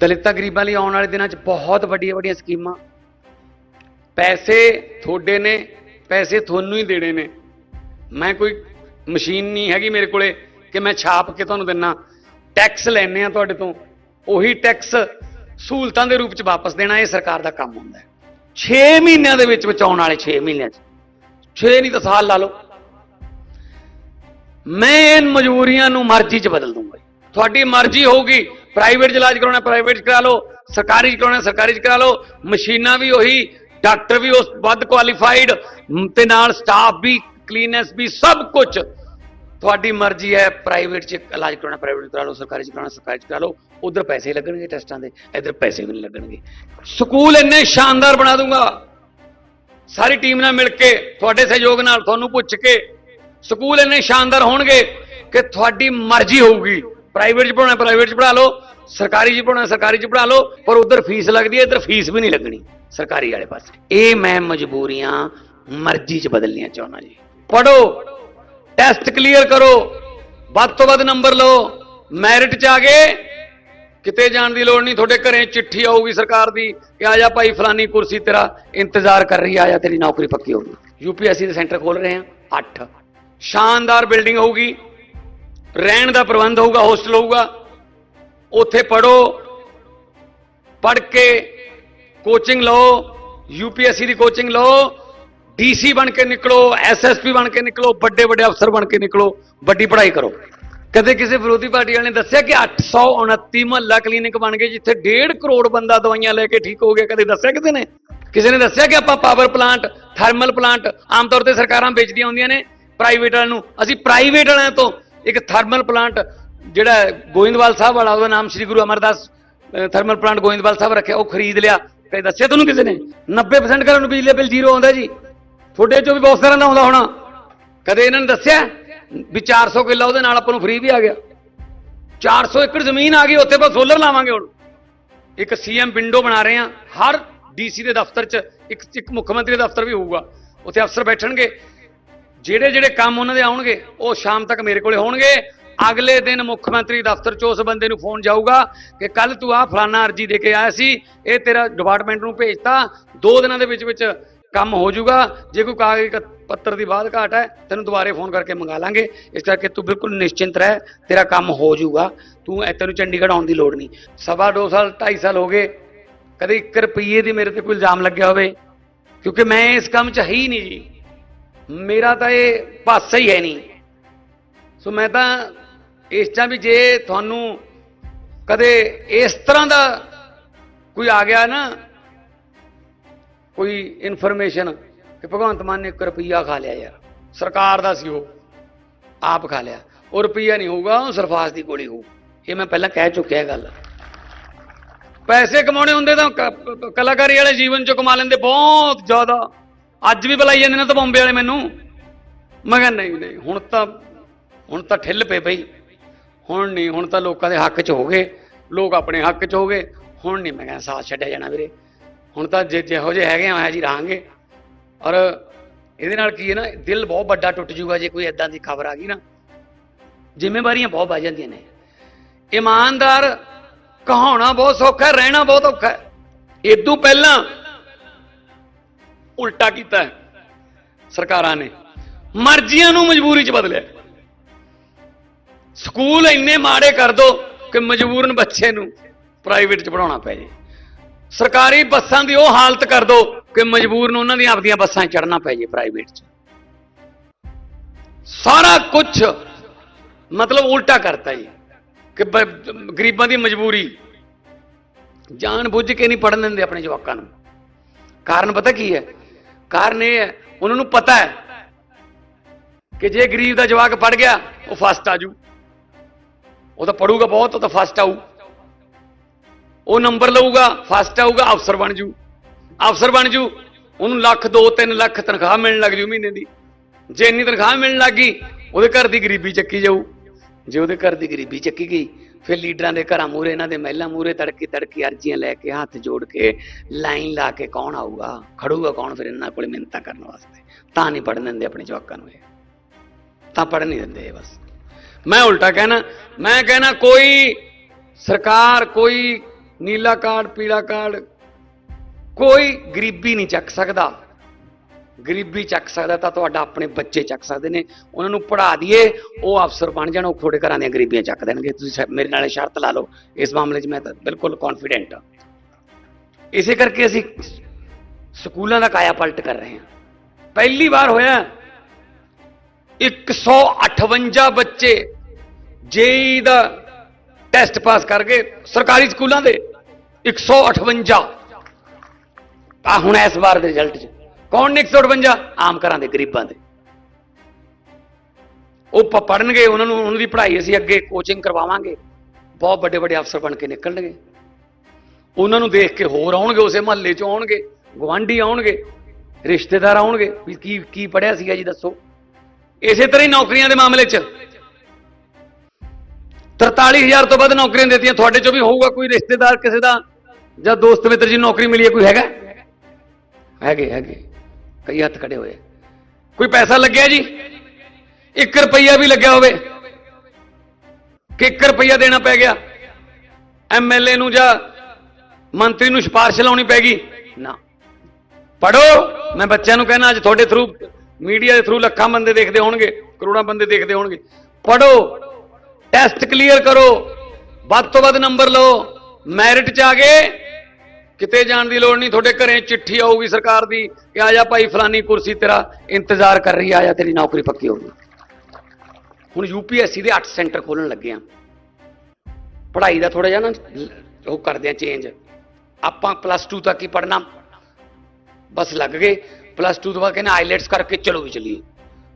ਦਲਿਤਾਂ ਗਰੀਬਾਂ ਲਈ ਆਉਣ ਵਾਲੇ ਦਿਨਾਂ 'ਚ ਬਹੁਤ ਵੱਡੀਆਂ ਵੱਡੀਆਂ ਸਕੀਮਾਂ। ਪੈਸੇ ਤੁਹਾਡੇ ਨੇ, ਪੈਸੇ ਤੁਹਾਨੂੰ ਹੀ ਦੇਣੇ ਨੇ। ਮੈਂ ਕੋਈ ਮਸ਼ੀਨ ਨਹੀਂ ਹੈਗੀ ਮੇਰੇ ਕੋਲੇ ਕਿ ਮੈਂ ਛਾਪ ਕੇ ਤੁਹਾਨੂੰ ਦਿੰਨਾ। ਟੈਕਸ ਲੈਣੇ ਆ ਤੁਹਾਡੇ ਤੋਂ। ਉਹੀ ਟੈਕਸ ਸਹੂਲਤਾਂ ਦੇ ਰੂਪ 'ਚ ਵਾਪਸ ਦੇਣਾ ਇਹ ਸਰਕਾਰ ਦਾ ਕੰਮ ਹੁੰਦਾ ਹੈ। 6 ਮਹੀਨਿਆਂ ਦੇ ਵਿੱਚ ਬਚਾਉਣ ਵਾਲੇ 6 ਮਹੀਨਿਆਂ 'ਚ। 6 ਨਹੀਂ ਤਾਂ ਸਾਲ ਲਾ ਲਓ। ਮੈਂ ਇਹ ਮਜਬੂਰੀਆਂ ਨੂੰ ਮਰਜ਼ੀ 'ਚ ਬਦਲ ਦੂੰਗਾ ਤੁਹਾਡੀ ਮਰਜ਼ੀ ਹੋਊਗੀ। ਪ੍ਰਾਈਵੇਟ 'ਚ ਇਲਾਜ ਕਰਾਉਣਾ, ਪ੍ਰਾਈਵੇਟ 'ਚ ਕਰਾ ਲਓ, ਸਰਕਾਰੀ 'ਚ ਕਰਾਉਣਾ, ਸਰਕਾਰੀ 'ਚ ਕਰਾ ਲਓ, ਮਸ਼ੀਨਾਂ ਵੀ ਉਹੀ, ਡਾਕਟਰ ਵੀ ਉਸ ਵੱਧ ਕੁਆਲੀਫਾਈਡ ਤੇ ਨਾਲ ਸਟਾਫ ਵੀ ਕਲੀਨੈਸ ਵੀ, ਸਭ ਕੁਝ ਤੁਹਾਡੀ ਮਰਜ਼ੀ ਹੈ, ਪ੍ਰਾਈਵੇਟ 'ਚ ਇਲਾਜ ਕਰਾਉਣਾ, ਪ੍ਰਾਈਵੇਟ 'ਚ ਕਰਾ ਲਓ, ਸਰਕਾਰੀ 'ਚ ਕਰਾਉਣਾ, ਸਰਕਾਰੀ 'ਚ ਕਰਾ ਲਓ, ਉਧਰ ਪੈਸੇ ਲੱਗਣਗੇ ਟੈਸਟਾਂ ਦੇ, ਇੱਧਰ ਪੈਸੇ ਵੀ ਨਹੀਂ ਲੱਗਣਗੇ। ਸਕੂਲ ਇੰਨੇ ਸ਼ਾਨਦਾਰ ਬਣਾ ਦੂੰਗਾ। ਸਾਰੀ ਟੀਮ ਨਾਲ ਮਿਲ ਕੇ, ਤੁਹਾਡੇ ਸਹਿਯੋਗ ਨਾਲ ਤੁਹਾਨੂੰ ਪੁੱਛ ਕੇ, ਸਕੂਲ ਇੰਨੇ ਸ਼ਾਨਦਾਰ ਹੋਣਗੇ ਕਿ ਤੁਹਾਡੀ ਮਰਜ਼ੀ ਹੋਊਗੀ। ਪ੍ਰਾਈਵੇਟ 'ਚ ਪੜਾਉਣਾ ਪ੍ਰਾਈਵੇਟ 'ਚ ਪੜ੍ਹਾ ਲਓ। ਸਰਕਾਰੀ 'ਚ ਪੜਾਉਣਾ ਸਰਕਾਰੀ 'ਚ ਪੜ੍ਹਾ ਲਓ। ਪਰ ਉਧਰ ਫੀਸ ਲੱਗਦੀ ਹੈ, ਇੱਧਰ ਫੀਸ ਵੀ ਨਹੀਂ ਲੱਗਣੀ। ਸਰਕਾਰੀ ਵਾਲੇ ਪਾਸੇ। ਇਹ ਮੈਂ ਮਜਬੂਰੀਆਂ ਮਰਜ਼ੀ 'ਚ ਬਦਲਣੀਆਂ ਚਾਹੁੰਦਾ ਜੀ। ਪੜੋ ਟੈਸਟ ਕਲੀਅਰ ਕਰੋ। ਵੱਧ ਤੋਂ ਵੱਧ ਨੰਬਰ ਲਓ। ਮੈਰਿਟ 'ਚ ਆ ਗਏ ਕਿਤੇ ਜਾਣ ਦੀ ਲੋੜ ਨਹੀਂ। ਤੁਹਾਡੇ ਘਰੇ ਚਿੱਠੀ ਆਊਗੀ ਸਰਕਾਰ ਦੀ ਕਿ ਆ ਜਾ ਭਾਈ, ਫਲਾਨੀ ਕੁਰਸੀ ਤੇਰਾ ਇੰਤਜ਼ਾਰ ਕਰ ਰਹੀ ਆ ਜਾ ਤੇਰੀ ਨੌਕਰੀ ਪੱਕੀ ਹੋਊਗੀ। ਯੂਪੀਐਸਸੀ ਦੇ ਸੈਂਟਰ ਖੋਲ ਰਹੇ ਹਾਂ। 8 ਸ਼ਾਨਦਾਰ ਬਿਲਡਿੰਗ ਹੋਊਗੀ। ਰਹਿਣ ਦਾ ਪ੍ਰਬੰਧ ਹੋਊਗਾ ਹੋਸਟਲ ਹੋਊਗਾ। ਉੱਥੇ ਪੜੋ ਪੜ ਕੇ ਕੋਚਿੰਗ ਲਓ ਯੂਪੀਐਸਸੀ ਦੀ ਕੋਚਿੰਗ ਲਓ ਡੀਸੀ ਬਣ ਕੇ ਨਿਕਲੋ ਐਸਐਸਪੀ ਬਣ ਕੇ ਨਿਕਲੋ, ਵੱਡੇ ਵੱਡੇ ਅਫਸਰ ਬਣ ਕੇ ਨਿਕਲੋ, ਵੱਡੀ ਪੜ੍ਹਾਈ ਕਰੋ। ਕਦੇ ਕਿਸੇ ਵਿਰੋਧੀ ਪਾਰਟੀ ਵਾਲੇ ਨੇ ਦੱਸਿਆ ਕਿ 829 ਮਹੱਲਾ ਕਲੀਨਿਕ ਬਣ ਗਏ, ਜਿੱਥੇ 1.5 ਕਰੋੜ ਬੰਦਾ ਦਵਾਈਆਂ ਲੈ ਕੇ ਠੀਕ ਹੋ ਗਿਆ, ਕਦੇ ਦੱਸਿਆ ਕਿਸੇ ਨੇ? ਕਿਸੇ ਨੇ ਦੱਸਿਆ ਕਿ ਆਪਾਂ ਪਾਵਰ ਪਲਾਂਟ ਥਰਮਲ ਪਲਾਂਟ ਆਮ ਤੌਰ ਤੇ ਸਰਕਾਰਾਂ ਵੇਚਦੀਆਂ ਹੁੰਦੀਆਂ ਨੇ ਪ੍ਰਾਈਵੇਟ ਵਾਲਿਆਂ ਨੂੰ? ਅਸੀਂ ਪ੍ਰਾਈਵੇਟ ਵਾਲਿਆਂ ਤੋਂ ਇੱਕ ਥਰਮਲ ਪਲਾਂਟ ਜਿਹੜਾ ਗੋਇੰਦਵਾਲ ਸਾਹਿਬ ਵਾਲਾ, ਉਹਦਾ ਨਾਮ ਸ੍ਰੀ ਗੁਰੂ ਅਮਰਦਾਸ ਥਰਮਲ ਪਲਾਂਟ ਗੋਇੰਦਵਾਲ ਸਾਹਿਬ ਰੱਖਿਆ, ਉਹ ਖਰੀਦ ਲਿਆ। ਕਦੇ ਦੱਸਿਆ ਤੁਹਾਨੂੰ ਕਿਸੇ ਨੇ? 90% ਘਰਾਂ ਨੂੰ ਬਿਜਲੀ ਬਿੱਲ ਜ਼ੀਰੋ ਆਉਂਦਾ ਜੀ। ਤੁਹਾਡੇ ਚੋਂ ਵੀ ਬਹੁਤ ਸਾਰਿਆਂ ਦਾ ਆਉਂਦਾ ਹੋਣਾ। ਕਦੇ ਇਹਨਾਂ ਨੇ ਦੱਸਿਆ ਵੀ 400 ਕਿੱਲਾ ਉਹਦੇ ਨਾਲ ਆਪਾਂ ਨੂੰ ਫ੍ਰੀ ਵੀ ਆ ਗਿਆ। 400 ਏਕੜ ਜ਼ਮੀਨ ਆ ਗਈ, ਉੱਥੇ ਬਸ ਸੋਲਰ ਲਾਵਾਂਗੇ ਹੁਣ। ਇੱਕ ਸੀਐਮ ਵਿੰਡੋ ਬਣਾ ਰਹੇ ਆ ਹਰ ਡੀਸੀ ਦੇ ਦਫ਼ਤਰ 'ਚ ਇੱਕ ਇੱਕ ਮੁੱਖ ਮੰਤਰੀ ਦਾ ਦਫ਼ਤਰ ਵੀ ਹੋਊਗਾ। ਉੱਥੇ ਅਫਸਰ ਬੈਠਣਗੇ। ਜਿਹੜੇ ਜਿਹੜੇ ਕੰਮ ਉਹਨਾਂ ਦੇ ਆਉਣਗੇ, ਉਹ ਸ਼ਾਮ ਤੱਕ ਮੇਰੇ ਕੋਲੇ ਹੋਣਗੇ। ਅਗਲੇ ਦਿਨ ਮੁੱਖ ਮੰਤਰੀ ਦਫ਼ਤਰ 'ਚ ਉਸ ਬੰਦੇ ਨੂੰ ਫੋਨ ਜਾਊਗਾ ਕਿ ਕੱਲ ਤੂੰ ਆ ਫਲਾਨਾ ਅਰਜੀ ਦੇ ਕੇ ਆਇਆ ਸੀ, ਇਹ ਤੇਰਾ ਡਿਪਾਰਟਮੈਂਟ ਨੂੰ ਭੇਜਤਾ। ਦੋ ਦਿਨਾਂ ਦੇ ਵਿੱਚ ਵਿੱਚ ਕੰਮ ਹੋ ਜਾਊਗਾ। ਜੇ ਕੋਈ ਕਾਗਜ਼ ਕ- ਪੱਤਰ ਦੀ ਬਾਤ ਘਾਟ ਹੈ, ਤੈਨੂੰ ਦੁਬਾਰੇ ਫੋਨ ਕਰਕੇ ਮੰਗਾ ਲਾਂਗੇ। ਇਸ ਕਰਕੇ ਤੂੰ ਬਿਲਕੁਲ ਨਿਸ਼ਚਿੰਤ ਰਹਿ, ਤੇਰਾ ਕੰਮ ਹੋ ਜਾਊਗਾ। ਤੂੰ ਤੈਨੂੰ ਚੰਡੀਗੜ੍ਹ ਆਉਣ ਦੀ ਲੋੜ ਨਹੀਂ। ਸਵਾ ਦੋ ਸਾਲ 2.5 ਸਾਲ ਹੋ ਗਏ, ਕਦੇ 1 ਰੁਪਈਏ ਦੀ ਮੇਰੇ ਤੇ ਕੋਈ ਇਲਜ਼ਾਮ ਲੱਗਿਆ ਹੋਵੇ? ਕਿਉਂਕਿ ਮੈਂ ਇਸ ਕੰਮ 'ਚ ਹੈ ਹੀ ਨਹੀਂ ਜੀ। ਮੇਰਾ ਤਾਂ ਇਹ ਪਾਸਾ ਹੀ ਹੈ ਨਹੀਂ। ਸੋ ਮੈਂ ਤਾਂ ਇਸ ਚਾਂ ਵੀ ਜੇ ਤੁਹਾਨੂੰ ਕਦੇ ਇਸ ਤਰ੍ਹਾਂ ਦਾ ਕੋਈ ਆ ਗਿਆ ਨਾ, ਕੋਈ ਇਨਫੋਰਮੇਸ਼ਨ ਕਿ ਭਗਵੰਤ ਮਾਨ ਨੇ 1 ਰੁਪਈਆ ਖਾ ਲਿਆ ਯਾਰ। ਸਰਕਾਰ ਦਾ ਸੀ ਉਹ, ਆਪ ਖਾ ਲਿਆ। ਉਹ ਰੁਪਈਆ ਨਹੀਂ ਹੋਊਗਾ, ਉਹ ਸਰਫਾਸ ਦੀ ਗੋਲੀ ਹੋਊ। ਇਹ ਮੈਂ ਪਹਿਲਾਂ ਕਹਿ ਚੁੱਕਿਆ ਗੱਲ। ਪੈਸੇ ਕਮਾਉਣੇ ਹੁੰਦੇ ਤਾਂ ਕ- ਕਲਾਕਾਰੀ ਵਾਲੇ ਜੀਵਨ ਚ ਕਮਾ ਲੈਂਦੇ ਬਹੁਤ ਜ਼ਿਆਦਾ। ਅੱਜ ਵੀ ਬੁਲਾਈ ਜਾਂਦੇ ਨੇ ਤਾਂ ਬੰਬੇ ਵਾਲੇ ਮੈਨੂੰ। ਮੈਂ ਕਿਹਾ ਨਹੀਂ ਨਹੀਂ, ਹੁਣ ਤਾਂ ਹੁਣ ਤਾਂ ਠਿੱਲ ਪਏ ਬਈ। ਹੁਣ ਨਹੀਂ, ਹੁਣ ਤਾਂ ਲੋਕਾਂ ਦੇ ਹੱਕ 'ਚ ਹੋ ਗਏ। ਲੋਕ ਆਪਣੇ ਹੱਕ 'ਚ ਹੋ ਗਏ। ਹੁਣ ਨਹੀਂ, ਮੈਂ ਕਿਹਾ ਸਾਥ ਛੱਡਿਆ ਜਾਣਾ ਵੀਰੇ। ਹੁਣ ਤਾਂ ਜੇ ਜਿਹੋ ਜਿਹੇ ਹੈਗੇ ਆ ਜੀ ਰਹਾਂਗੇ। ਔਰ ਇਹਦੇ ਨਾਲ ਕੀ ਹੈ ਨਾ, ਦਿਲ ਬਹੁਤ ਵੱਡਾ ਟੁੱਟ ਜੂਗਾ ਜੇ ਕੋਈ ਐਦਾਂ ਦੀ ਖਬਰ ਆ ਗਈ ਨਾ। ਜ਼ਿੰਮੇਵਾਰੀਆਂ ਬਹੁਤ ਵੱਧ ਜਾਂਦੀਆਂ ਨੇ। ਇਮਾਨਦਾਰ ਕਹਾਉਣਾ ਬਹੁਤ ਸੌਖਾ, ਰਹਿਣਾ ਬਹੁਤ ਔਖਾ। ਹੈ ਇਦੋਂ ਪਹਿਲਾਂ ਉਲਟਾ ਕੀਤਾ ਹੈ। ਸਰਕਾਰਾਂ ਨੇ। ਮਰਜ਼ੀਆਂ ਨੂੰ ਮਜਬੂਰੀ 'ਚ ਬਦਲਿਆ। ਸਕੂਲ ਇੰਨੇ ਮਾੜੇ ਕਰ ਦੋ ਕਿ ਮਜਬੂਰਨ ਬੱਚੇ ਨੂੰ ਪ੍ਰਾਈਵੇਟ 'ਚ ਪੜਾਉਣਾ ਪੈ ਜੇ। ਸਰਕਾਰੀ ਬੱਸਾਂ ਦੀ ਉਹ ਹਾਲਤ ਕਰ ਦੋ ਕਿ ਮਜਬੂਰ ਨੂੰ ਉਹਨਾਂ ਦੀਆਂ ਆਪਦੀਆਂ ਬੱਸਾਂ ਚੜਨਾ ਪੈ ਜੇ ਪ੍ਰਾਈਵੇਟ 'ਚ। ਸਾਰਾ ਕੁਝ ਮਤਲਬ ਉਲਟਾ ਕਰਤਾ ਜੀ। ਕਿ ਗਰੀਬਾਂ ਦੀ ਮਜਬੂਰੀ। ਜਾਣ ਬੁੱਝ ਕੇ ਨਹੀਂ ਪੜਨ ਦਿੰਦੇ ਆਪਣੇ ਜਵਾਕਾਂ ਨੂੰ। ਕਾਰਨ ਪਤਾ ਕੀ ਹੈ? ਕਾਰਨ ਇਹ ਹੈ, ਉਹਨਾਂ ਨੂੰ ਪਤਾ ਹੈ ਕਿ ਜੇ ਗਰੀਬ ਦਾ ਜਵਾਕ ਪੜ ਗਿਆ, ਉਹ ਫਸਟ ਆ ਆਜੂ ਉਹ ਤਾਂ ਪੜੂਗਾ ਬਹੁਤ, ਉਹ ਤਾਂ ਫਸਟ ਆਊ। ਉਹ ਨੰਬਰ ਲਊਗਾ ਫਸਟ ਆਊਗਾ ਅਫਸਰ ਬਣ ਜੂ। ਅਫਸਰ ਬਣ ਜੂ, ਉਹਨੂੰ ਲੱਖ 2 3 ਲੱਖ ਤਨਖਾਹ ਮਿਲਣ ਲੱਗ ਜੂ ਮਹੀਨੇ ਦੀ। ਜੇ ਇੰਨੀ ਤਨਖਾਹ ਮਿਲਣ ਲੱਗ ਗਈ, ਉਹਦੇ ਘਰ ਦੀ ਗਰੀਬੀ ਚੱਕੀ ਜਾਊ। ਜੇ ਉਹਦੇ ਘਰ ਦੀ ਗਰੀਬੀ ਚੱਕੀ ਗਈ ਫਿਰ ਲੀਡਰਾਂ ਦੇ ਘਰਾਂ ਮੂਰੇ ਇਹਨਾਂ ਦੇ ਮਹਿਲਾ ਮੂਰੇ ਤੜਕੀ ਤੜਕੀ ਅਰਜ਼ੀਆਂ ਲੈ ਕੇ, ਹੱਥ ਜੋੜ ਕੇ, ਲਾਈਨ ਲਾ ਕੇ ਕੌਣ ਆਊਗਾ? ਖੜੂਗਾ ਕੌਣ ਫਿਰ ਇਹਨਾਂ ਕੋਲ ਮਿਹਨਤਾਂ ਕਰਨ ਵਾਸਤੇ? ਤਾਂ ਨਹੀਂ ਪੜਨ ਦਿੰਦੇ ਆਪਣੇ ਜਵਾਕਾਂ ਨੂੰ ਇਹ। ਤਾਂ ਪੜਨ ਨਹੀਂ ਦਿੰਦੇ ਇਹ ਬਸ। ਮੈਂ ਉਲਟਾ ਕਹਿਣਾ, ਮੈਂ ਕਹਿਣਾ ਕੋਈ ਸਰਕਾਰ, ਕੋਈ ਨੀਲਾ ਕਾਰਡ, ਪੀਲਾ ਕਾਰਡ, ਕੋਈ ਗਰੀਬੀ ਨਹੀਂ ਚੱਕ ਸਕਦਾ। ਗਰੀਬੀ ਚੱਕ ਸਕਦਾ ਤਾਂ ਤੁਹਾਡਾ ਆਪਣੇ ਬੱਚੇ ਚੱਕ ਸਕਦੇ ਨੇ। ਉਹਨਾਂ ਨੂੰ ਪੜ੍ਹਾ ਦਈਏ, ਉਹ ਅਫਸਰ ਬਣ ਜਾਣ, ਉਹ ਤੁਹਾਡੇ ਘਰਾਂ ਦੀਆਂ ਗਰੀਬੀਆਂ ਚੱਕ ਦੇਣਗੇ। ਤੁਸੀਂ ਸ਼ਾ- ਮੇਰੇ ਨਾਲ ਸ਼ਰਤ ਲਾ ਲਓ। ਇਸ ਮਾਮਲੇ 'ਚ ਮੈਂ ਤਾਂ ਬਿਲਕੁਲ ਕੌਨਫੀਡੈਂਟ ਹਾਂ। ਇਸੇ ਕਰਕੇ ਅਸੀਂ ਸਕੂਲਾਂ ਦਾ ਕਾਇਆ ਪਲਟ ਕਰ ਰਹੇ ਹਾਂ। ਪਹਿਲੀ ਵਾਰ ਹੋਇਆ 158 ਬੱਚੇ ਜੇਈ ਦਾ ਟੈਸਟ ਪਾਸ ਕਰ ਗਏ ਸਰਕਾਰੀ ਸਕੂਲਾਂ ਦੇ। 158 ਆ ਹੁਣ ਇਸ ਵਾਰ ਦੇ ਰਿਜ਼ਲਟ 'ਚ ਕੌਣ ਨੇ 158 ਆਮ ਘਰਾਂ ਦੇ ਗਰੀਬਾਂ ਦੇ। ਉਹ ਪ- ਪੜ੍ਹਨਗੇ, ਉਹਨਾਂ ਨੂੰ, ਉਹਨਾਂ ਦੀ ਪੜ੍ਹਾਈ ਅਸੀਂ ਅੱਗੇ ਕੋਚਿੰਗ ਕਰਵਾਵਾਂਗੇ। ਬਹੁਤ ਵੱਡੇ ਵੱਡੇ ਅਫਸਰ ਬਣ ਕੇ ਨਿਕਲਣਗੇ। ਉਹਨਾਂ ਨੂੰ ਦੇਖ ਕੇ ਹੋਰ ਆਉਣਗੇ, ਉਸੇ ਮਹੱਲੇ 'ਚ ਆਉਣਗੇ ਗਵਾਂਢੀ ਆਉਣਗੇ, ਰਿਸ਼ਤੇਦਾਰ ਆਉਣਗੇ, ਵੀ ਕੀ ਕੀ ਪੜਿਆ ਸੀਗਾ ਜੀ ਦੱਸੋ। ਇਸੇ ਤਰ੍ਹਾਂ ਹੀ ਨੌਕਰੀਆਂ ਦੇ ਮਾਮਲੇ 'ਚ। 43000 ਤੋਂ ਵੱਧ ਨੌਕਰੀਆਂ ਦਿੱਤੀਆਂ, ਤੁਹਾਡੇ 'ਚੋਂ ਵੀ ਹੋਊਗਾ ਕੋਈ ਰਿਸ਼ਤੇਦਾਰ ਕਿਸੇ ਦਾ, ਜਾਂ ਦੋਸਤ ਮਿੱਤਰ ਜੀ ਨੌਕਰੀ ਮਿਲੀ ਹੈ, ਕੋਈ ਹੈਗਾ? ਹੈਗੇ ਹੈਗੇ। ਕਈ ਹੱਥ ਖੜੇ ਹੋਏ। ਕੋਈ ਪੈਸਾ ਲੱਗਿਆ ਜੀ? 1 ਰੁਪਈਆ ਵੀ ਲੱਗਿਆ ਹੋਵੇ। ਕਿ 1 ਰੁਪਈਆ ਦੇਣਾ ਪੈ ਗਿਆ? ਐਮਐਲਏ ਨੂੰ ਜਾਂ ਮੰਤਰੀ ਨੂੰ ਸਿਫਾਰਿਸ਼ ਲਾਉਣੀ ਪੈ ਗਈ? ਨਾ। ਪੜੋ ਮੈਂ ਬੱਚਿਆਂ ਨੂੰ ਕਹਿਣਾ ਅੱਜ ਤੁਹਾਡੇ ਥਰੂ ਮੀਡੀਆ ਦੇ ਥਰੂ ਲੱਖਾਂ ਬੰਦੇ ਦੇਖਦੇ ਹੋਣਗੇ, ਕਰੋੜਾਂ ਬੰਦੇ ਦੇਖਦੇ ਹੋਣਗੇ। ਪੜੋ ਟੈਸਟ ਕਲੀਅਰ ਕਰੋ। ਵੱਧ ਤੋਂ ਵੱਧ ਨੰਬਰ ਲਓ। ਮੈਰਿਟ ਚ ਆ ਗਏ। ਕਿਤੇ ਜਾਣ ਦੀ ਲੋੜ ਨਹੀਂ ਤੁਹਾਡੇ ਘਰੇ ਚਿੱਠੀ ਆਊਗੀ ਸਰਕਾਰ ਦੀ ਕਿ ਆ ਜਾ ਭਾਈ ਫਲਾਨੀ ਕੁਰਸੀ ਤੇਰਾ ਇੰਤਜ਼ਾਰ ਕਰ ਰਹੀ ਆ ਜਾ ਤੇਰੀ ਨੌਕਰੀ ਪੱਕੀ ਹੋ ਗਈ। ਹੁਣ ਯੂਪੀਐਸਸੀ ਦੇ 8 ਸੈਂਟਰ ਖੋਲਣ ਲੱਗੇ ਆ। ਪੜ੍ਹਾਈ ਦਾ ਥੋੜਾ ਜਿਹਾ ਨਾ ਉਹ ਕਰਦੇ ਆ ਚੇਂਜ ਆਪਾਂ ਪਲੱਸ 2 ਤੱਕ ਹੀ ਪੜ੍ਹਨਾ। ਬਸ ਲੱਗ ਗਏ। ਪਲੱਸ 2 ਤੋਂ ਬਾਅਦ ਕਹਿੰਦੇ ਆਈਲੈਟਸ ਕਰਕੇ ਚਲੋ ਵੀ ਚਲੀਏ।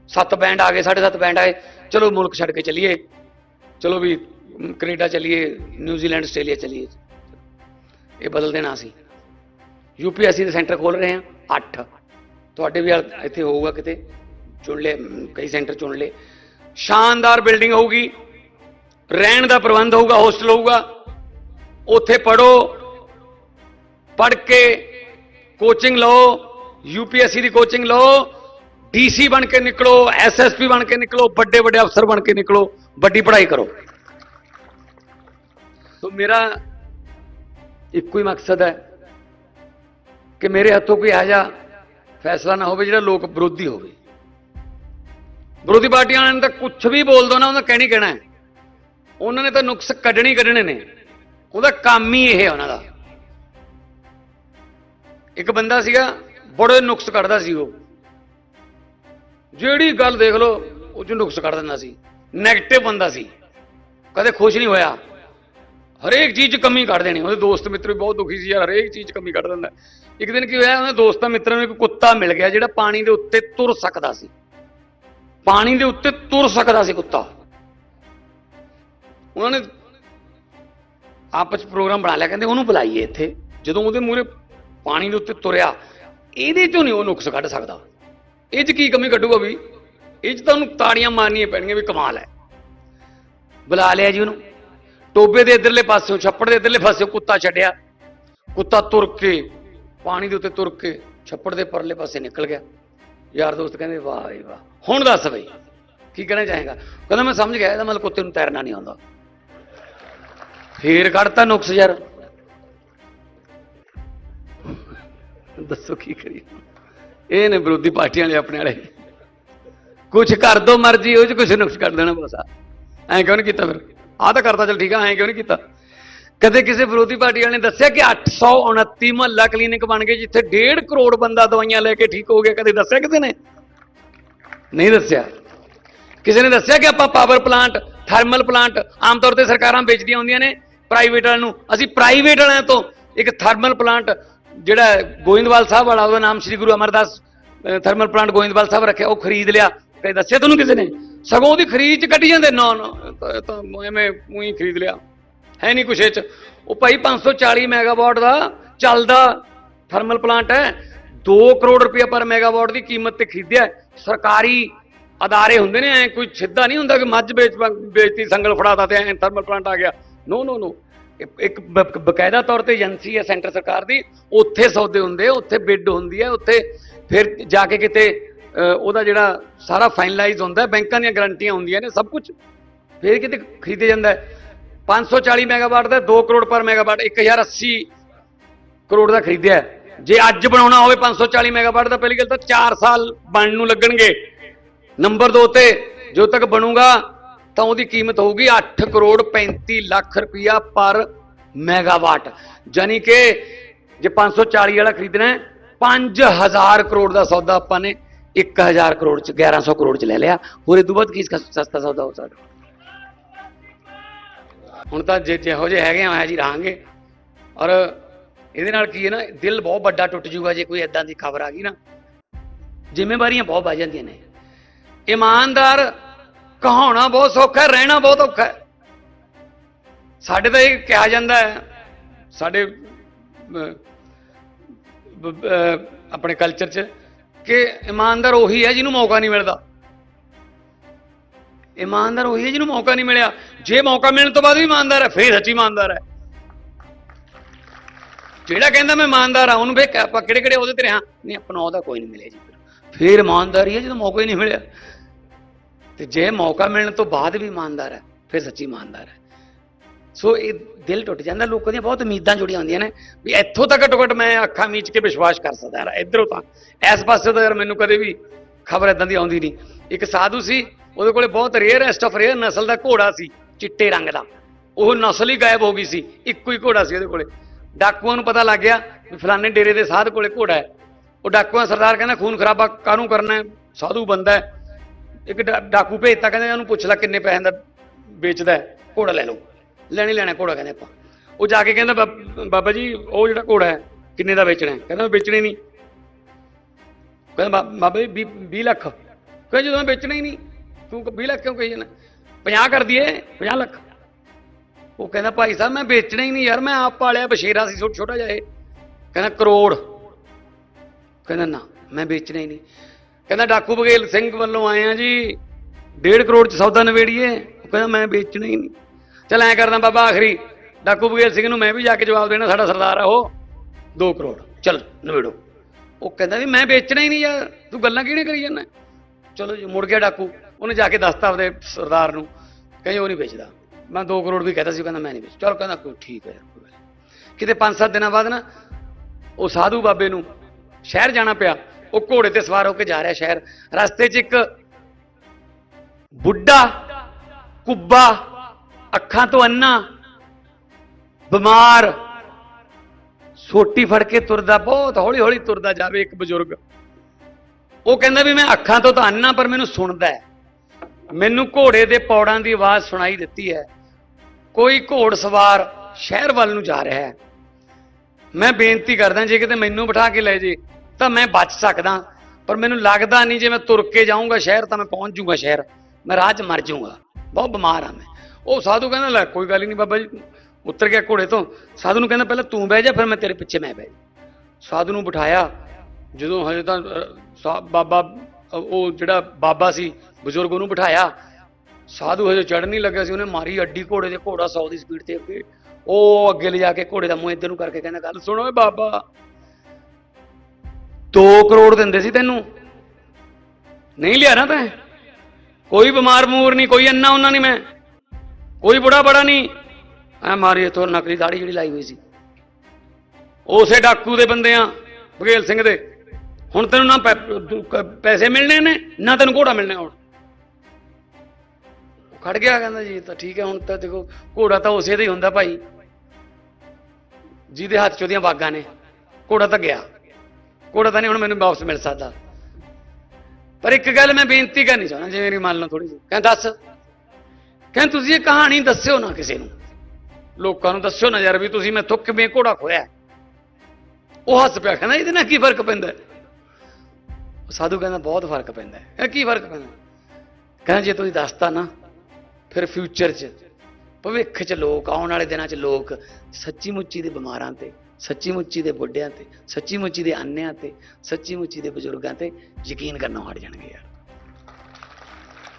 ਸੱਤ ਬੈਂਡ ਆ ਗਏ ਸਾਢੇ ਸੱਤ ਬੈਂਡ ਆਏ। ਚਲੋ ਮੁਲਕ ਛੱਡ ਕੇ ਚਲੀਏ। ਚਲੋ ਵੀ ਅਮ, ਕੈਨੇਡਾ ਚਲੀਏ ਨਿਊਜ਼ੀਲੈਂਡ ਆਸਟ੍ਰੇਲੀਆ ਚਲੀਏ। ਇਹ ਬਦਲ ਦੇਣਾ ਸੀ। ਯੂਪੀਐਸਸੀ ਦੇ ਸੈਂਟਰ ਖੋਲ ਰਹੇ ਹਾਂ 8 ਤੁਹਾਡੇ ਵੀ ਇੱਥੇ ਹੋਊਗਾ ਕਿਤੇ, ਚੁਣ ਲੈ ਕਈ ਸੈਂਟਰ ਚੁਣ ਲੈ ਸ਼ਾਨਦਾਰ ਬਿਲਡਿੰਗ ਹੋਊਗੀ, ਰਹਿਣ ਦਾ ਪ੍ਰਬੰਧ ਹੋਊਗਾ, ਹੋਸਟਲ ਹੋਊਗਾ। ਉੱਥੇ ਪੜੋ ਪੜ ਕੇ ਕੋਚਿੰਗ ਲਓ ਯੂਪੀਐਸਸੀ ਦੀ ਕੋਚਿੰਗ ਲਓ, ਡੀਸੀ ਬਣ ਕੇ ਨਿਕਲੋ ਐਸਐਸਪੀ ਬਣ ਕੇ ਨਿਕਲੋ, ਵੱਡੇ ਵੱਡੇ ਅਫਸਰ ਬਣ ਕੇ ਨਿਕਲੋ, ਵੱਡੀ ਪੜ੍ਹਾਈ ਕਰੋ। ਸੋ ਮੇਰਾ ਇੱਕੋ ਹੀ ਮਕਸਦ ਹੈ ਕਿ ਮੇਰੇ ਹੱਥੋਂ ਕੋਈ ਇਹੋ ਜਿਹਾ ਫੈਸਲਾ ਨਾ ਹੋਵੇ ਜਿਹੜਾ ਲੋਕ ਵਿਰੋਧੀ ਹੋਵੇ। ਵਿਰੋਧੀ ਪਾਰਟੀਆਂ ਵਾਲਿਆਂ ਨੇ ਤਾਂ ਕੁਝ ਵੀ ਬੋਲ ਦੋ ਨਾ, ਉਹਨਾਂ ਕਹਿਣੀ ਕਹਿਣਾ ਹੈ। ਉਹਨਾਂ ਨੇ ਤਾਂ ਨੁਕਸ ਕੱਢਣੇ ਕੱਢਣੇ ਨੇ। ਉਹਦਾ ਕੰਮ ਹੀ ਇਹ ਹੈ ਉਹਨਾਂ ਦਾ। ਇੱਕ ਬੰਦਾ ਸੀਗਾ, ਬੜੇ ਨੁਕਸ ਕੱਢਦਾ ਸੀ ਉਹ। ਜਿਹੜੀ ਗੱਲ ਦੇਖ ਲਓ, ਉਹ ਚ ਨੁਕਸ ਕੱਢ ਦਿੰਦਾ ਸੀ। 네ਗੇਟਿਵ ਬੰਦਾ ਸੀ। ਕਦੇ ਖੁਸ਼ ਨਹੀਂ ਹੋਇਆ। ਹਰੇਕ ਚੀਜ਼ 'ਚ ਕਮੀ ਕੱਢ ਦੇਣੀ। ਉਹਦੇ ਦੋਸਤ ਮਿੱਤਰ ਵੀ ਬਹੁਤ ਦੁਖੀ ਸੀ ਯਾਰ, ਹਰੇਕ ਚੀਜ਼ 'ਚ ਕਮੀ ਕੱਢ ਦਿੰਦਾ। ਇੱਕ ਦਿਨ ਕੀ ਹੋਇਆ, ਉਹਦੇ ਦੋਸਤਾਂ ਮਿੱਤਰਾਂ ਨੂੰ ਇੱਕ ਕੁੱਤਾ ਮਿਲ ਗਿਆ ਜਿਹੜਾ ਪਾਣੀ ਦੇ ਉੱਤੇ ਤੁਰ ਸਕਦਾ ਸੀ। ਪਾਣੀ ਦੇ ਉੱਤੇ ਤੁਰ ਸਕਦਾ ਸੀ ਕੁੱਤਾ। ਉਹਨਾਂ ਨੇ ਆਪਸ 'ਚ ਪ੍ਰੋਗਰਾਮ ਬਣਾ ਲਿਆ, ਕਹਿੰਦੇ ਉਹਨੂੰ ਬੁਲਾਈਏ ਇੱਥੇ। ਜਦੋਂ ਉਹਦੇ ਮੂਹਰੇ ਪਾਣੀ ਦੇ ਉੱਤੇ ਤੁਰਿਆ, ਇਹਦੇ ਚੋਂ ਨਹੀਂ ਉਹ ਨੁਕਸ ਕੱਢ ਸਕਦਾ। ਇਹ 'ਚ ਕੀ ਕਮੀ ਕੱਢੂਗਾ ਵੀ? ਇਹ 'ਚ ਤਾਂ ਉਹਨੂੰ ਤਾੜੀਆਂ ਮਾਰਨੀਆਂ ਪੈਣਗੀਆਂ ਵੀ ਕਮਾਲ ਹੈ। ਬੁਲਾ ਲਿਆ ਜੀ ਉਹਨੂੰ। ਟੋਬੇ ਦੇ ਇਧਰਲੇ ਪਾਸਿਓਂ, ਛੱਪੜ ਦੇ ਇਧਰਲੇ ਪਾਸਿਓਂ ਕੁੱਤਾ ਛੱਡਿਆ। ਕੁੱਤਾ ਤੁਰ ਕੇ, ਪਾਣੀ ਦੇ ਉੱਤੇ ਤੁਰ ਕੇ ਛੱਪੜ ਦੇ ਪਰਲੇ ਪਾਸੇ ਨਿਕਲ ਗਿਆ। ਯਾਰ ਦੋਸਤ ਕਹਿੰਦੇ, ਵਾਹ ਬਈ ਵਾਹ। ਹੁਣ ਦੱਸ ਬਈ, ਕੀ ਕਹਿਣਾ ਚਾਹੇਗਾ? ਕਹਿੰਦਾ, ਮੈਂ ਸਮਝ ਗਿਆ, ਇਹਦਾ ਮਤਲਬ ਕੁੱਤੇ ਨੂੰ ਤੈਰਨਾ ਨਹੀਂ ਆਉਂਦਾ। ਫੇਰ ਕੱਢਤਾ ਨੁਕਸ ਯਾਰ। ਦੱਸੋ ਕੀ ਕਰੀਏ? ਇਹ ਨੇ ਵਿਰੋਧੀ ਪਾਰਟੀਆਂ ਵਾਲੇ ਆਪਣੇ ਵਾਲੇ। ਕੁਝ ਕਰ ਦੋ ਮਰਜ਼ੀ, ਉਹ ਚ ਕੁਝ ਨੁਕਸ ਕੱਢ ਦੇਣਾ ਬਸ ਐਂ ਕਿਉਂ ਨਹੀਂ ਕੀਤਾ ਫਿਰ? ਆਹ ਤਾਂ ਕਰਤਾ, ਚਲ ਠੀਕ ਆ, ਐਂ ਕਿਉਂ ਨਹੀਂ ਕੀਤਾ? ਕਦੇ ਕਿਸੇ ਵਿਰੋਧੀ ਪਾਰਟੀ ਵਾਲੇ ਨੇ ਦੱਸਿਆ ਕਿ 829 ਮਹੱਲਾ ਕਲੀਨਿਕ ਬਣ ਗਏ, ਜਿੱਥੇ 1.5 ਕਰੋੜ ਬੰਦਾ ਦਵਾਈਆਂ ਲੈ ਕੇ ਠੀਕ ਹੋ ਗਿਆ, ਕਦੇ ਦੱਸਿਆ ਕਿਸੇ ਨੇ? ਨਹੀਂ ਦੱਸਿਆ। ਕਿਸੇ ਨੇ ਦੱਸਿਆ ਕਿ ਆਪਾਂ ਪਾਵਰ ਪਲਾਂਟ ਥਰਮਲ ਪਲਾਂਟ ਆਮ ਤੌਰ ਤੇ ਸਰਕਾਰਾਂ ਵੇਚਦੀਆਂ ਹੁੰਦੀਆਂ ਨੇ ਪ੍ਰਾਈਵੇਟ ਵਾਲਿਆਂ ਨੂੰ? ਅਸੀਂ ਪ੍ਰਾਈਵੇਟ ਵਾਲਿਆਂ ਤੋਂ ਇੱਕ ਥਰਮਲ ਪਲਾਂਟ ਜਿਹੜਾ ਗੋਇੰਦਵਾਲ ਸਾਹਿਬ ਵਾਲਾ, ਉਹਦਾ ਨਾਮ ਸ੍ਰੀ ਗੁਰੂ ਅਮਰਦਾਸ ਥਰਮਲ ਪਲਾਂਟ ਗੋਇੰਦਵਾਲ ਸਾਹਿਬ ਰੱਖਿਆ, ਉਹ ਖਰੀਦ ਲਿਆ। ਕਦੇ ਦੱਸਿਆ ਤੁਹਾਨੂੰ ਕਿਸੇ ਨੇ? ਸਗੋਂ ਉਹਦੀ ਖਰੀਦ ਚ ਕੱਢੀ ਜਾਂਦੇ। ਨਾ ਨਾ ਇਹ ਤਾਂ- ਐਵੇਂ ਉਹੀ ਖਰੀਦ ਲਿਆ। ਹੈ ਨਹੀਂ ਕੁਛ ਇਹ ਚ। ਉਹ ਭਾਈ 540 ਮੈਗਾਵਾਟ ਦਾ ਚੱਲਦਾ ਥਰਮਲ ਪਲਾਂਟ ਹੈ। 2 ਕਰੋੜ ਰੁਪਏ ਪਰ ਮੈਗਾਵਾਟ ਦੀ ਕੀਮਤ ਤੇ ਖਰੀਦਿਆ ਸਰਕਾਰੀ ਅਦਾਰੇ ਹੁੰਦੇ ਨੇ, ਐ ਕੋਈ ਸਿੱਧਾ ਨਹੀਂ ਹੁੰਦਾ ਕਿ ਮੱਝ ਵੇਚ, ਵੇਚਤੀ, ਸੰਗਲ ਫੜਾਤਾ ਤੇ ਐ ਥਰਮਲ ਪਲਾਂਟ ਆ ਗਿਆ। ਨੋ ਨੋ ਨੋ ਇੱਕ ਬਕਾਇਦਾ ਤੌਰ ਤੇ ਏਜੰਸੀ ਹੈ ਸੈਂਟਰ ਸਰਕਾਰ ਦੀ। ਉੱਥੇ ਸੌਦੇ ਹੁੰਦੇ ਉੱਥੇ ਬਿੱਡ ਹੁੰਦੀ ਹੈ, ਉੱਥੇ ਫਿਰ ਜਾ ਕੇ ਕਿਤੇ ਉਹਦਾ ਜਿਹੜਾ ਸਾਰਾ ਫਾਈਨਲਾਈਜ਼ ਹੁੰਦਾ ਬੈਂਕਾਂ ਦੀਆਂ ਗਾਰੰਟੀਆਂ ਹੁੰਦੀਆਂ ਨੇ, ਸਭ ਕੁਝ ਫਿਰ ਕਿਤੇ ਖਰੀਦੇ ਜਾਂਦਾ ਹੈ। 540 ਮੈਗਾਵਾਟ ਦਾ 2 ਕਰੋੜ ਪਰ ਮੈਗਾਵਾਟ 1080 ਕਰੋੜ ਦਾ ਖਰੀਦਿਆ ਜੇ ਅੱਜ ਬਣਾਉਣਾ ਹੋਵੇ 540 ਮੈਗਾਵਾਟ ਦਾ, ਪਹਿਲੀ ਗੱਲ ਤਾਂ 4 ਸਾਲ ਬਣਨ ਨੂੰ ਲੱਗਣਗੇ। ਨੰਬਰ 2 ਤੇ ਜੋ ਤੱਕ ਬਣੂਗਾ, ਤਾਂ ਉਹਦੀ ਕੀਮਤ ਹੋਊਗੀ 8 ਕਰੋੜ 35 ਲੱਖ ਰੁਪਇਆ ਪਰ ਮੈਗਾਵਾਟ ਯਾਨੀ ਕਿ ਜੇ 540 ਵਾਲਾ ਖਰੀਦਣਾ ਹੈ 5000 ਕਰੋੜ ਦਾ ਸੌਦਾ ਆਪਾਂ ਨੇ 1000 ਕਰੋੜ ਚ 1100 ਕਰੋੜ ਚ ਲੈ ਲਿਆ। ਹੋਰ ਇਹ ਤੋਂ ਬਾਅਦ ਕੀ ਸਸਤਾ ਸੌਦਾ ਹੋ ਸਕਦਾ? ਹੁਣ ਤਾਂ ਜੇ ਜਿਹੋ ਜਿਹੇ ਹੈਗੇ ਆ ਜੀ ਰਹਾਂਗੇ। ਔਰ ਇਹਦੇ ਨਾਲ ਕੀ ਹੈ ਨਾ, ਦਿਲ ਬਹੁਤ ਵੱਡਾ ਟੁੱਟ ਜੂਗਾ ਜੇ ਕੋਈ ਐਦਾਂ ਦੀ ਖਬਰ ਆ ਗਈ ਨਾ। ਜ਼ਿੰਮੇਵਾਰੀਆਂ ਬਹੁਤ ਵੱਧ ਜਾਂਦੀਆਂ ਨੇ। ਇਮਾਨਦਾਰ ਕਹਾਉਣਾ ਬਹੁਤ ਸੌਖਾ ਰਹਿਣਾ ਬਹੁਤ ਔਖਾ ਸਾਡੇ ਤਾਂ ਇਹ ਕਿਹਾ ਜਾਂਦਾ ਹੈ, ਸਾਡੇ ਆਪਣੇ ਕਲਚਰ 'ਚ ਕਿ ਇਮਾਨਦਾਰ ਉਹੀ ਹੈ ਜਿਹਨੂੰ ਮੌਕਾ ਨਹੀਂ ਮਿਲਦਾ। ਇਮਾਨਦਾਰ ਉਹੀ ਹੈ ਜਿਹਨੂੰ ਮੌਕਾ ਨਹੀਂ ਮਿਲਿਆ। ਜੇ ਮੌਕਾ ਮਿਲਣ ਤੋਂ ਬਾਅਦ ਵੀ ਇਮਾਨਦਾਰ ਹੈ, ਫੇਰ ਸੱਚੀ ਇਮਾਨਦਾਰ ਹੈ। ਜਿਹੜਾ ਕਹਿੰਦਾ ਮੈਂ ਇਮਾਨਦਾਰ ਆ ਉਹਨੂੰ ਵੇਖ ਆਪਾਂ ਕਿਹੜੇ ਕਿਹੜੇ ਉਹਦੇ ਤੇ ਰਹਾ ਨਹੀਂ ਆਪਣਾ ਉਹਦਾ ਕੋਈ ਨਹੀਂ ਮਿਲਿਆ ਜੀ ਫਿਰ। ਫੇਰ ਇਮਾਨਦਾਰੀ ਹੈ ਜਦੋਂ ਮੌਕਾ ਹੀ ਨਹੀਂ ਮਿਲਿਆ। ਤੇ ਜੇ ਮੌਕਾ ਮਿਲਣ ਤੋਂ ਬਾਅਦ ਵੀ ਇਮਾਨਦਾਰ ਹੈ, ਫਿਰ ਸੱਚੀ ਇਮਾਨਦਾਰ ਹੈ। ਸੋ ਇਹ ਦਿਲ ਟੁੱਟ ਜਾਂਦਾ, ਲੋਕਾਂ ਦੀਆਂ ਬਹੁਤ ਉਮੀਦਾਂ ਜੁੜੀਆਂ ਹੁੰਦੀਆਂ ਨੇ ਵੀ ਇੱਥੋਂ ਤੱਕ ਘੱਟੋ ਘੱਟ ਮੈਂ ਅੱਖਾਂ ਮੀਚ ਕੇ ਵਿਸ਼ਵਾਸ ਕਰ ਸਕਦਾ ਯਾਰ ਇਧਰੋਂ ਤਾਂ। ਇਸ ਪਾਸੇ ਤਾਂ ਯਾਰ ਮੈਨੂੰ ਕਦੇ ਵੀ ਖਬਰ ਇਦਾਂ ਦੀ ਆਉਂਦੀ ਨਹੀਂ। ਇੱਕ ਸਾਧੂ ਸੀ, ਉਹਦੇ ਕੋਲੇ ਬਹੁਤ ਰੇਅਰੈਸਟ ਆਫ ਰੇਅਰ ਨਸਲ ਦਾ ਘੋੜਾ ਸੀ, ਚਿੱਟੇ ਰੰਗ ਦਾ। ਉਹ ਨਸਲ ਹੀ ਗਾਇਬ ਹੋ ਗਈ ਸੀ, ਇੱਕੋ ਹੀ ਘੋੜਾ ਸੀ ਉਹਦੇ ਕੋਲੇ। ਡਾਕੂਆਂ ਨੂੰ ਪਤਾ ਲੱਗ ਗਿਆ ਵੀ ਫਲਾਣੇ ਡੇਰੇ ਦੇ ਸਾਧ ਕੋਲੇ ਘੋੜਾ ਹੈ। ਉਹ ਡਾਕੂਆਂ ਸਰਦਾਰ ਕਹਿੰਦਾ, ਖੂਨ ਖਰਾਬਾ ਕਾਹਨੂੰ ਕਰਨਾ ਸਾਧੂ ਬੰਦਾ ਹੈ। ਇੱਕ ਡਾ- ਡਾਕੂ ਭੇਜਤਾ, ਕਹਿੰਦਾ ਇਹਨੂੰ ਪੁੱਛ ਲੈ ਕਿੰਨੇ ਪੈਸੇ ਦਾ ਵੇਚਦਾ ਘੋੜਾ ਲੈ ਲਓ। ਲੈਣੇ ਲੈਣਾ ਘੋੜਾ ਕਹਿੰਦੇ ਆਪਾਂ। ਉਹ ਜਾ ਕੇ ਕਹਿੰਦਾ ਬਾਬ- ਬਾਬਾ ਜੀ, ਉਹ ਜਿਹੜਾ ਘੋੜਾ ਹੈ, ਕਿੰਨੇ ਦਾ ਵੇਚਣਾ ਹੈ? ਕਹਿੰਦਾ ਮੈਂ ਵੇਚਣਾ ਹੀ ਨਹੀਂ। ਕਹਿੰਦਾ ਬਾ- ਬਾਬਾ ਜੀ 20 20 ਲੱਖ। ਕਹਿੰਦਾ ਜਦੋਂ ਮੈਂ ਵੇਚਣਾ ਹੀ ਨਹੀਂ, ਤੂੰ 20 ਲੱਖ ਕਿਉਂ ਕਹੀ ਜਾਂਦਾ? 50 ਕਰ ਦਈਏ 50 ਲੱਖ। ਉਹ ਕਹਿੰਦਾ ਭਾਈ ਸਾਹਿਬ, ਮੈਂ ਵੇਚਣਾ ਹੀ ਨਹੀਂ ਯਾਰ, ਮੈਂ ਆਪ ਪਾਲਿਆ ਬਸ਼ੇਰਾ ਸੀ ਛੋਟਾ ਛੋਟਾ ਜਿਹਾ ਇਹ। ਕਹਿੰਦਾ ਕਰੋੜ। ਕਹਿੰਦਾ ਨਾ, ਮੈਂ ਵੇਚਣਾ ਹੀ ਨਹੀਂ। ਕਹਿੰਦਾ ਡਾਕੂ ਬਗੇਲ ਸਿੰਘ ਵੱਲੋਂ ਆਏ ਆ ਜੀ 1.5 ਕਰੋੜ ਚ ਸੌਦਾ ਨਵੇੜੀਏ ਉਹ ਕਹਿੰਦਾ ਮੈਂ ਵੇਚਣਾ ਹੀ ਨਹੀਂ। ਚਲ ਐਂ ਕਰਦਾ ਬਾਬਾ ਆਖਰੀ। ਡਾਕੂ ਬਗੇਲ ਸਿੰਘ ਨੂੰ ਮੈਂ ਵੀ ਜਾ ਕੇ ਜਵਾਬ ਦੇਣਾ, ਸਾਡਾ ਸਰਦਾਰ ਆ ਉਹ। 2 ਕਰੋੜ। ਚਲ ਨਵੇੜੋ ਉਹ ਕਹਿੰਦਾ ਵੀ ਮੈਂ ਵੇਚਣਾ ਹੀ ਨਹੀਂ ਯਾਰ, ਤੂੰ ਗੱਲਾਂ ਕਿਹਨੇ ਕਰੀ ਜਾਂਦਾ? ਚਲੋ ਜੀ, ਮੁੜ ਗਿਆ ਡਾਕੂ। ਉਹਨੇ ਜਾ ਕੇ ਦੱਸਤਾ ਆਪਦੇ ਸਰਦਾਰ ਨੂੰ। ਕਹਿੰਦੇ ਉਹ ਨਹੀਂ ਵੇਚਦਾ। ਮੈਂ 2 ਕਰੋੜ ਵੀ ਕਹਤਾ ਸੀ ਕਹਿੰਦਾ ਮੈਂ ਨਹੀਂ ਵੇਚ ਚਲ ਕਹਿੰਦਾ ਕੋਈ ਠੀਕ ਹੈ ਕਿਤੇ 5-7 ਦਿਨਾਂ ਬਾਅਦ ਨਾ, ਉਹ ਸਾਧੂ ਬਾਬੇ ਨੂੰ ਸ਼ਹਿਰ ਜਾਣਾ ਪਿਆ। ਉਹ ਘੋੜੇ ਤੇ ਸਵਾਰ ਹੋ ਕੇ ਜਾ ਰਿਹਾ ਸ਼ਹਿਰ। ਰਸਤੇ 'ਚ ਇੱਕ ਬੁੱਢਾ, ਕੁੱਬਾ ਅੱਖਾਂ ਤੋਂ ਅੰਨਾ, ਬਿਮਾਰ, ਸੋਟੀ ਫੜ ਕੇ ਤੁਰਦਾ, ਬਹੁਤ ਹੌਲੀ ਹੌਲੀ ਤੁਰਦਾ ਜਾਵੇ ਇੱਕ ਬਜ਼ੁਰਗ। ਉਹ ਕਹਿੰਦਾ ਵੀ ਮੈਂ ਅੱਖਾਂ ਤੋਂ ਤਾਂ ਅੰਨਾ, ਪਰ ਮੈਨੂੰ ਸੁਣਦਾ ਹੈ। ਮੈਨੂੰ ਘੋੜੇ ਦੇ ਪੌੜਾਂ ਦੀ ਆਵਾਜ਼ ਸੁਣਾਈ ਦਿੱਤੀ ਹੈ। ਕੋਈ ਘੋੜ ਸਵਾਰ ਸ਼ਹਿਰ ਵੱਲ ਨੂੰ ਜਾ ਰਿਹਾ ਹੈ। ਮੈਂ ਬੇਨਤੀ ਕਰਦਾ, ਜੇ ਕਿਤੇ ਮੈਨੂੰ ਬਿਠਾ ਕੇ ਲੈ ਜੇ, ਤਾਂ ਮੈਂ ਬਚ ਸਕਦਾ। ਪਰ ਮੈਨੂੰ ਲੱਗਦਾ ਨਹੀਂ, ਜੇ ਮੈਂ ਤੁਰ ਕੇ ਜਾਊਂਗਾ ਸ਼ਹਿਰ, ਤਾਂ ਮੈਂ ਪਹੁੰਚ ਜਾਊਂਗਾ ਸ਼ਹਿਰ। ਮੈਂ ਰਾਹ 'ਚ ਮਰ ਜਾਊਂਗਾ। ਬਹੁਤ ਬਿਮਾਰ ਆ ਮੈਂ। ਉਹ ਸਾਧੂ ਕਹਿੰਦਾ, ਲੈ, ਕੋਈ ਗੱਲ ਨਹੀਂ ਬਾਬਾ ਜੀ, ਉਤਰ ਗਿਆ ਘੋੜੇ ਤੋਂ। ਸਾਧੂ ਨੂੰ ਕਹਿੰਦਾ, ਪਹਿਲਾਂ ਤੂੰ ਬਹਿ ਜਾ, ਫਿਰ ਮੈਂ ਤੇਰੇ ਪਿੱਛੇ ਮੈਂ ਬਹਿ ਜਾ। ਸਾਧੂ ਨੂੰ ਬਿਠਾਇਆ। ਜਦੋਂ ਹਜੇ ਤਾਂ ਸਾ- ਬਾਬਾ ਉਹ ਜਿਹੜਾ ਬਾਬਾ ਸੀ, ਬਜ਼ੁਰਗ ਉਹਨੂੰ ਬਿਠਾਇਆ। ਸਾਧੂ ਹਜੇ ਚੜ੍ਹ ਨਹੀਂ ਲੱਗਿਆ ਸੀ, ਉਹਨੇ ਮਾਰੀ ਅੱਡੀ ਘੋੜੇ ਦੇ ਘੋੜਾ 100 ਦੀ ਸਪੀਡ ਤੇ ਅੱਗੇ। ਉਹ ਅੱਗੇ ਲਿਜਾ ਕੇ ਘੋੜੇ ਦਾ ਮੂੰਹ ਇੱਧਰ ਨੂੰ ਕਰਕੇ ਕਹਿੰਦਾ, ਗੱਲ ਸੁਣੋ ਓਏ ਬਾਬਾ 2 ਕਰੋੜ ਦਿੰਦੇ ਸੀ ਤੈਨੂੰ। ਨਹੀਂ ਲਿਆ ਨਾ ਤੈਂ? ਕੋਈ ਬਿਮਾਰ ਮੂਰ ਨਹੀਂ, ਕੋਈ ਅੰਨਾ ਉਹਨਾਂ ਨਹੀਂ ਮੈਂ। ਕੋਈ ਬੁੜਾ ਬੜਾ ਨਹੀਂ। ਐ ਮਾਰੀ ਇਥੋਂ ਨਕਲੀ ਦਾੜੀ ਜਿਹੜੀ ਲਾਈ ਹੋਈ ਸੀ। ਉਸੇ ਡਾਕੂ ਦੇ ਬੰਦੇ ਆ ਬਘੇਲ ਸਿੰਘ ਦੇ। ਹੁਣ ਤੈਨੂੰ ਨਾ ਪੈ- ਪੈਸੇ ਮਿਲਣੇ ਨੇ, ਨਾ ਤੈਨੂੰ ਘੋੜਾ ਮਿਲਣਾ ਹੁਣ। ਖੜ ਗਿਆ, ਕਹਿੰਦਾ ਜੀ, ਤਾਂ ਠੀਕ ਹੈ, ਹੁਣ ਤਾਂ ਦੇਖੋ, ਘੋੜਾ ਤਾਂ ਉਸੇ ਦਾ ਹੀ ਹੁੰਦਾ ਭਾਈ। ਜਿਹਦੇ ਹੱਥ 'ਚ ਉਹਦੀਆਂ ਬਾਗਾਂ ਨੇ, ਘੋੜਾ ਤਾਂ ਗਿਆ। ਘੋੜਾ ਤਾਂ ਨਹੀਂ ਹੁਣ ਮੈਨੂੰ ਵਾਪਸ ਮਿਲ ਸਕਦਾ। ਪਰ ਇੱਕ ਗੱਲ ਮੈਂ ਬੇਨਤੀ ਕਰਨੀ ਚਾਹੁੰਦਾ, ਜੇ ਮੇਰੀ ਮੰਨ ਲਓ ਥੋੜੀ ਜਿਹੀ। ਕਹਿੰਦਾ ਦੱਸ। ਕਹਿੰਦੇ ਤੁਸੀਂ ਇਹ ਕਹਾਣੀ ਦੱਸਿਓ ਨਾ ਕਿਸੇ ਨੂੰ। ਲੋਕਾਂ ਨੂੰ ਦੱਸਿਓ ਨਾ ਯਾਰ ਵੀ ਤੁਸੀਂ ਮੈਥੋਂ ਕਿਵੇਂ ਘੋੜਾ ਖੋਇਆ ਉਹ ਹੱਸ ਪਿਆ, ਕਹਿੰਦਾ ਇਹਦੇ ਨਾਲ ਕੀ ਫ਼ਰਕ ਪੈਂਦਾ ਸਾਧੂ ਕਹਿੰਦਾ ਬਹੁਤ ਫ਼ਰਕ ਪੈਂਦਾ ਇਹ ਕੀ ਫ਼ਰਕ ਪੈਂਦਾ ਕਹਿੰਦਾ ਜੇ ਤੁਸੀਂ ਦੱਸਤਾ ਨਾ, ਫਿਰ ਫਿਊਚਰ 'ਚ, ਭਵਿੱਖ 'ਚ ਲੋਕ, ਆਉਣ ਵਾਲੇ ਦਿਨਾਂ 'ਚ ਲੋਕ ਸੱਚੀ ਮੁੱਚੀ ਦੇ ਬਿਮਾਰਾਂ ਤੇ ਸੱਚੀ ਮੁੱਚੀ ਦੇ ਬੁੱਢਿਆਂ ਤੇ ਸੱਚੀ ਮੁੱਚੀ ਦੇ ਅੰਨਿਆਂ ਤੇ ਸੱਚੀ ਮੁੱਚੀ ਦੇ ਬਜ਼ੁਰਗਾਂ ਤੇ ਯਕੀਨ ਕਰਨਾ ਹਟ ਜਾਣਗੇ ਯਾਰ।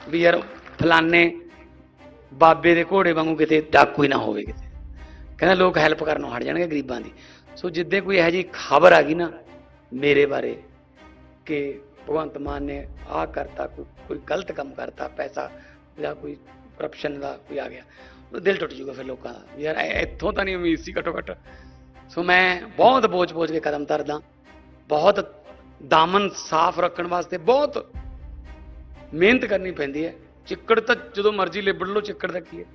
ਵੀ ਯਾਰ ਫਲਾਨੇ ਬਾਬੇ ਦੇ ਘੋੜੇ ਵਾਂਗੂ ਕਿਤੇ ਡਾਕੂ ਹੀ ਨਾ ਹੋਵੇ ਕਿਤੇ। ਕਹਿੰਦਾ ਲੋਕ ਹੈਲਪ ਕਰਨ ਨੂੰ ਹਟ ਜਾਣਗੇ ਗਰੀਬਾਂ ਦੀ। ਸੋ ਜਿੱਦੇ ਕੋਈ ਇਹੋ ਜੀ ਖਬਰ ਆ ਗਈ ਨਾ ਮੇਰੇ ਬਾਰੇ ਕਿ ਭਗਵੰਤ ਮਾਨ ਨੇ ਆ ਕਰਤਾ, ਕੋਈ ਗਲਤ ਕੰਮ ਕਰਤਾ, ਪੈਸਾ ਜਾਂ ਕੋਈ ਕਰਪਸ਼ਨ ਦਾ ਕੋਈ ਆ ਗਿਆ, ਉਹ ਦਿਲ ਟੁੱਟ ਜੂਗਾ ਫਿਰ ਲੋਕਾਂ ਦਾ। ਯਾਰ ਇੱਥੋਂ ਤਾਂ ਨਹੀਂ ਉਮੀਦ ਸੀ ਘਟੋ ਘਟ। ਸੋ ਮੈਂ ਬਹੁਤ ਬੋਝ-ਬੋਝ ਕੇ ਕਦਮ ਤਰਦਾ ਬਹੁਤ ਦਾਮਨ ਸਾਫ਼ ਰੱਖਣ ਵਾਸਤੇ ਬਹੁਤ ਮਿਹਨਤ ਕਰਨੀ ਪੈਂਦੀ ਹੈ। ਚਿੱਕੜ ਤਾਂ ਜਦੋਂ ਮਰਜ਼ੀ ਲਿਬੜ ਲਓ ਚਿੱਕੜ ਦਾ ਕੀ ਹੈ?